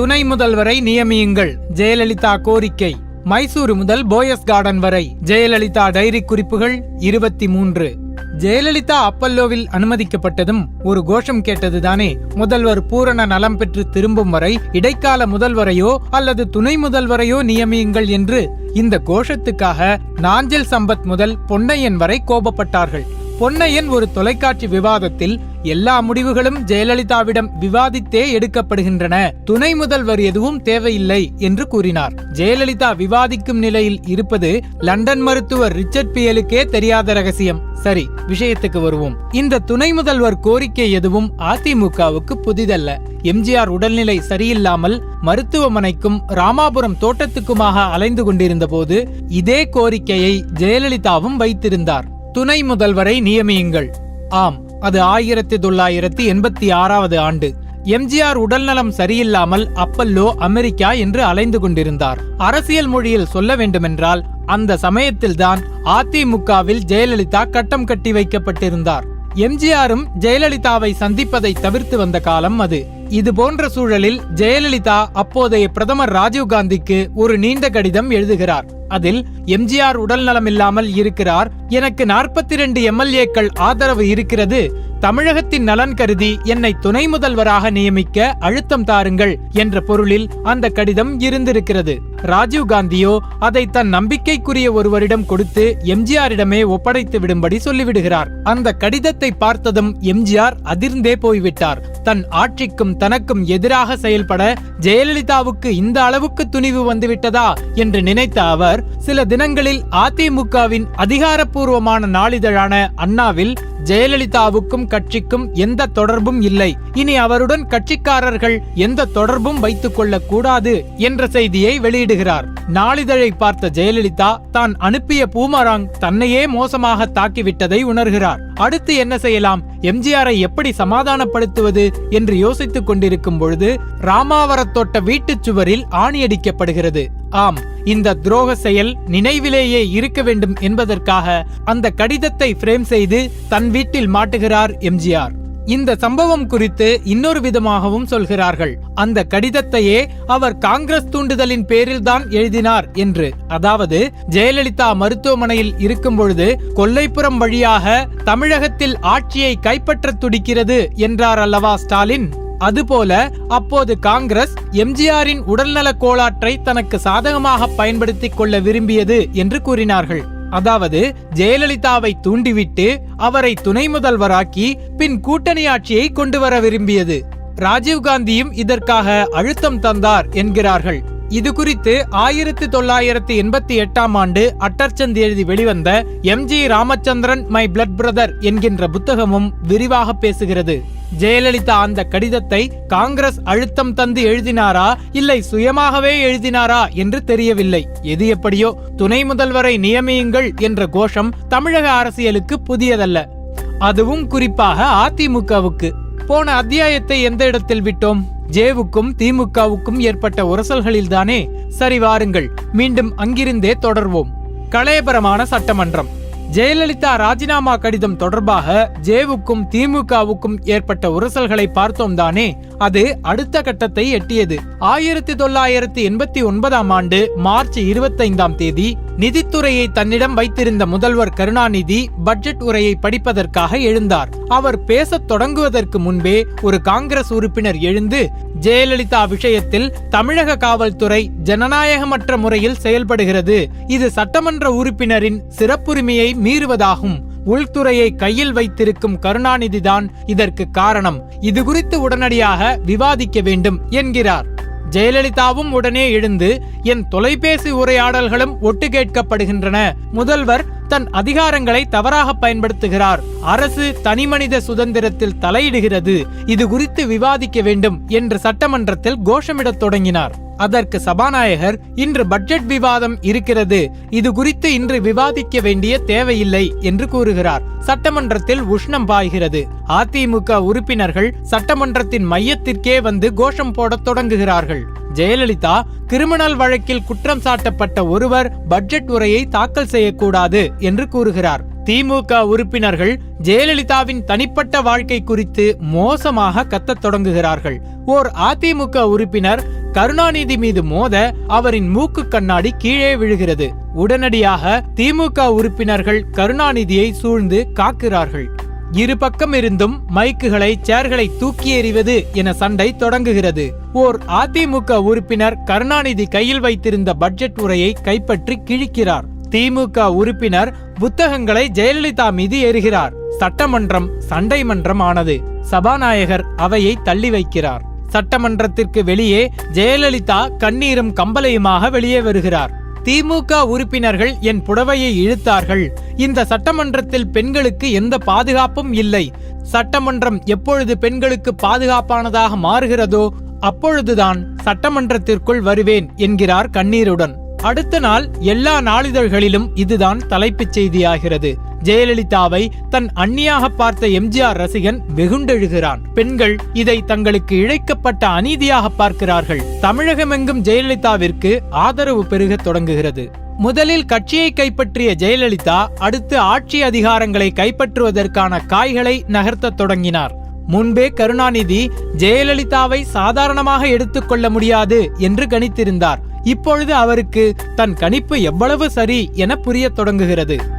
துணை முதல்வரை நியமியுங்கள். ஜெயலலிதா கோரிக்கை. மைசூரு முதல் போயஸ் கார்டன் வரை. ஜெயலலிதா டைரி குறிப்புகள் இருபத்தி மூன்று ஜெயலலிதா அப்பல்லோவில் அனுமதிக்கப்பட்டதும் ஒரு கோஷம் கேட்டதுதானே. முதல்வர் பூரண நலம் பெற்று திரும்பும் வரை இடைக்கால முதல்வரையோ அல்லது துணை முதல்வரையோ நியமியுங்கள் என்று இந்த கோஷத்துக்காக நாஞ்சல் சம்பத் முதல் பொன்னையன் வரை கோபப்பட்டார்கள். பொன்னையன் ஒரு தொலைக்காட்சி விவாதத்தில் எல்லா முடிவுகளும் ஜெயலலிதாவிடம் விவாதித்தே எடுக்கப்படுகின்றன. துணை முதல்வர் எதுவும் தேவையில்லை என்று கூறினார். ஜெயலலிதா விவாதிக்கும் நிலையில் இருப்பது லண்டன் மருத்துவர் ரிச்சர்ட் பியலுக்கே தெரியாத ரகசியம். சரி விஷயத்துக்கு வருவோம். இந்த துணை முதல்வர் கோரிக்கை எதுவும் அதிமுகவுக்கு புதிதல்ல. எம்ஜிஆர் உடல்நிலை சரியில்லாமல் மருத்துவமனைக்கும் ராமாபுரம் தோட்டத்துக்குமாக அலைந்து கொண்டிருந்த போது இதே கோரிக்கையை ஜெயலலிதாவும் வைத்திருந்தார். துணை முதல்வரை நியமியுங்கள். ஆம் அது ஆயிரத்தி தொள்ளாயிரத்தி எண்பத்தி ஆறாவது ஆண்டு. எம்ஜிஆர் உடல்நலம் சரியில்லாமல் அப்பல்லோ அமெரிக்கா என்று அலைந்து கொண்டிருந்தார். அரசியல் மொழியில் சொல்ல வேண்டுமென்றால் அந்த சமயத்தில்தான் அதிமுகவில் ஜெயலலிதா கட்டம் கட்டி வைக்கப்பட்டிருந்தார். எம்ஜிஆரும் ஜெயலலிதாவை சந்திப்பதை தவிர்த்து வந்த காலம் அது. இது போன்ற சூழலில் ஜெயலலிதா அப்போதைய பிரதமர் ராஜீவ்காந்திக்கு ஒரு நீண்ட கடிதம் எழுதுகிறார். அதில் எம்ஜிஆர் உடல் நலமில்லாமல் இருக்கிறார். எனக்கு நாற்பத்தி ரெண்டு எம்எல்ஏக்கள் ஆதரவு இருக்கிறது. தமிழகத்தின் நலன் கருதி என்னை துணை முதல்வராக நியமிக்க அழுத்தம் தாருங்கள் என்ற பொருளில் அந்த கடிதம் இருந்திருக்கிறது. ராஜீவ் காந்தியோ அதை தன் நம்பிக்கைக்குரிய ஒருவரிடம் கொடுத்து எம்ஜிஆரிடமே ஒப்படைத்து விடும்படி சொல்லிவிடுகிறார். அந்த கடிதத்தை பார்த்ததும் எம்ஜிஆர் அதிர்ந்தே போய்விட்டார். தன் ஆட்சிக்கும் தனக்கும் எதிராக செயல்பட ஜெயலலிதாவுக்கு இந்த அளவுக்கு துணிவு வந்துவிட்டதா என்று நினைத்த அவர் சில தினங்களில் அதிமுகவின் அதிகாரப்பூர்வமான நாளிதழான அண்ணாவில் ஜெயலலிதாவுக்கும் கட்சிக்கும் எந்த தொடர்பும் இல்லை. இனி அவருடன் கட்சிக்காரர்கள் எந்த தொடர்பும் வைத்துக் கொள்ளக் கூடாது என்ற செய்தியை வெளியிடுகிறார். நாளிதழை பார்த்த ஜெயலலிதா தான் அனுப்பிய பூமராங் தன்னையே மோசமாக தாக்கிவிட்டதை உணர்கிறார். அடுத்து என்ன செய்யலாம்? எம்ஜிஆரை எப்படி சமாதானப்படுத்துவது என்று யோசித்துக் கொண்டிருக்கும் பொழுது ராமாவரத்தோட்ட வீட்டுச் சுவரில் ஆணியடிக்கப்படுகிறது ஆம் இந்த துரோக செயல் நினைவிலேயே இருக்க வேண்டும் என்பதற்காக அந்த கடிதத்தை பிரேம் செய்து தன் வீட்டில் மாட்டுகிறார் எம்ஜிஆர். இந்த சம்பவம் குறித்து இன்னொரு விதமாகவும் சொல்கிறார்கள். அந்த கடிதத்தையே அவர் காங்கிரஸ் தூண்டுதலின் பேரில்தான் எழுதினார் என்று. அதாவது ஜெயலலிதா மருத்துவமனையில் இருக்கும் பொழுது கொல்லைப்புறம் வழியாக தமிழகத்தில் ஆட்சியை கைப்பற்ற துடிக்கிறது என்றார் அல்லவா ஸ்டாலின்? அதுபோல அப்போது காங்கிரஸ் எம்ஜிஆரின் உடல்நல கோளாற்றை தனக்கு சாதகமாக பயன்படுத்திக் கொள்ள விரும்பியது என்று கூறினார்கள். அதாவது ஜெயலலிதாவை தூண்டிவிட்டு அவரை துணை முதல்வராக்கி பின் கூட்டணி ஆட்சியை கொண்டு வர விரும்பியது ராஜீவ்காந்தியும் இதற்காக அழுத்தம் தந்தார் என்கிறார்கள். இது குறித்து ஆயிரத்தி தொள்ளாயிரத்தி எண்பத்தி எட்டாம் ஆண்டு அட்டர்ச்சந்த் எழுதி வெளிவந்த M G Ramachandran my blood brother என்கின்ற புத்தகமும் விரிவாக பேசுகிறது. ஜெயலலிதா அந்த கடிதத்தை காங்கிரஸ் அழுத்தம் தந்து எழுதினாரா இல்லை சுயமாகவே எழுதினாரா என்று தெரியவில்லை. எது எப்படியோ துணை முதல்வரை நியமியுங்கள் என்ற கோஷம் தமிழக அரசியலுக்கு புதியதல்ல. அதுவும் குறிப்பாக அதிமுகவுக்கு போன அத்தியாயத்தை எந்த இடத்தில் விட்டோம்? ஜேவுக்கும் திமுகவுக்கும் ஏற்பட்ட உரசல்களில்தானே சரி வாருங்கள் மீண்டும் அங்கிருந்தே தொடர்வோம். களையபரமான சட்டமன்றம். ஜெயலலிதா ராஜினாமா கடிதம் தொடர்பாக ஜேவுக்கும் திமுகவுக்கும் ஏற்பட்ட உரசல்களை பார்த்தோம் தானே. அது அடுத்த கட்டத்தை எட்டியது. ஆயிரத்தி தொள்ளாயிரத்தி எண்பத்தி ஒன்பதாம் ஆண்டு மார்ச் இருபத்தைந்தாம் தேதி நிதித்துறையை தன்னிடம் வைத்திருந்த முதல்வர் கருணாநிதி பட்ஜெட் உரையை படிப்பதற்காக எழுந்தார். அவர் பேசத் தொடங்குவதற்கு முன்பே ஒரு காங்கிரஸ் உறுப்பினர் எழுந்து ஜெயலலிதா விஷயத்தில் தமிழக காவல்துறை ஜனநாயகமற்ற முறையில் செயல்படுகிறது. இது சட்டமன்ற உறுப்பினரின் சிறப்புரிமையை மீறுவதாகும். உள்துறையை கையில் வைத்திருக்கும் கருணாநிதிதான் இதற்கு காரணம். இது குறித்து உடனடியாக விவாதிக்க வேண்டும் என்கிறார். ஜெயலலிதாவும் உடனே எழுந்து என் தொலைபேசி உரையாடல்களும் ஒட்டு கேட்கப்படுகின்றன. முதல்வர் தன் அதிகாரங்களை தவறாக பயன்படுத்துகிறார். அரசு தனிமனித சுதந்திரத்தில் தலையிடுகிறது. இது குறித்து விவாதிக்க வேண்டும் என்று சட்டமன்றத்தில் கோஷமிடத் தொடங்கினார். அதற்கு சபாநாயகர் இன்று பட்ஜெட் விவாதம் இருக்கிறது. இது குறித்து இன்று விவாதிக்க வேண்டிய தேவையில்லை என்று கூறுகிறார். சட்டமன்றத்தில் உஷ்ணம் பாய்கிறது. அதிமுக உறுப்பினர்கள் சட்டமன்றத்தின் மையத்திற்கே வந்து கோஷம் போடத் தொடங்குகிறார்கள். ஜெயலலிதா கிரிமினல் வழக்கில் குற்றம் சாட்டப்பட்ட ஒருவர் பட்ஜெட் உரையை தாக்கல் செய்யக்கூடாது என்று கூறுகிறார். திமுக உறுப்பினர்கள் ஜெயலலிதாவின் தனிப்பட்ட வாழ்க்கை குறித்து மோசமாக கத்தத் தொடங்குகிறார்கள். ஓர் அதிமுக உறுப்பினர் கருணாநிதி மீது மோத அவரின் மூக்கு கண்ணாடி கீழே விழுகிறது. உடனடியாக திமுக உறுப்பினர்கள் கருணாநிதியை சூழ்ந்து காக்கிறார்கள். இரு பக்கம் இருந்தும் மைக்குகளை சேர்களை தூக்கி எறிவது என சண்டை தொடங்குகிறது. ஓர் அதிமுக உறுப்பினர் கருணாநிதி கையில் வைத்திருந்த பட்ஜெட் உரையை கைப்பற்றி கிழிக்கிறார். திமுக உறுப்பினர் புத்தகங்களை ஜெயலலிதா மீது எறிகிறார். சட்டமன்றம் சண்டை மன்றம் ஆனது சபாநாயகர் அவையை தள்ளி வைக்கிறார். சட்டமன்றத்திற்கு வெளியே ஜெயலலிதா கண்ணீரும் கம்பலையுமாக வெளியே வருகிறார். திமுக உறுப்பினர்கள் என் புடவையை இழுத்தார்கள். இந்த சட்டமன்றத்தில் பெண்களுக்கு எந்த பாதுகாப்பும் இல்லை. சட்டமன்றம் எப்பொழுது பெண்களுக்கு பாதுகாப்பானதாக மாறுகிறதோ அப்பொழுதுதான் சட்டமன்றத்திற்குள் வருவேன் என்கிறார் கண்ணீருடன். அடுத்த நாள் எல்லா நாளிதழ்களிலும் இதுதான் தலைப்புச் செய்தியாகிறது. ஜெயலலிதாவை தன் அந்நியாக பார்த்த எம்ஜிஆர் ரசிகன் வெகுண்டெழுகிறான். பெண்கள் இதை தங்களுக்கு இழைக்கப்பட்ட அநீதியாக பார்க்கிறார்கள். தமிழகமெங்கும் ஜெயலலிதாவிற்கு ஆதரவு பெருகத் தொடங்குகிறது. முதலில் கட்சியை கைப்பற்றிய ஜெயலலிதா அடுத்து ஆட்சி அதிகாரங்களை கைப்பற்றுவதற்கான காய்களை நகர்த்தத் தொடங்கினார். முன்பே கருணாநிதி ஜெயலலிதாவை சாதாரணமாக எடுத்துக்கொள்ள முடியாது என்று கணித்திருந்தார். இப்பொழுது அவருக்கு தன் கணிப்பு எவ்வளவு சரி என புரியத் தொடங்குகிறது.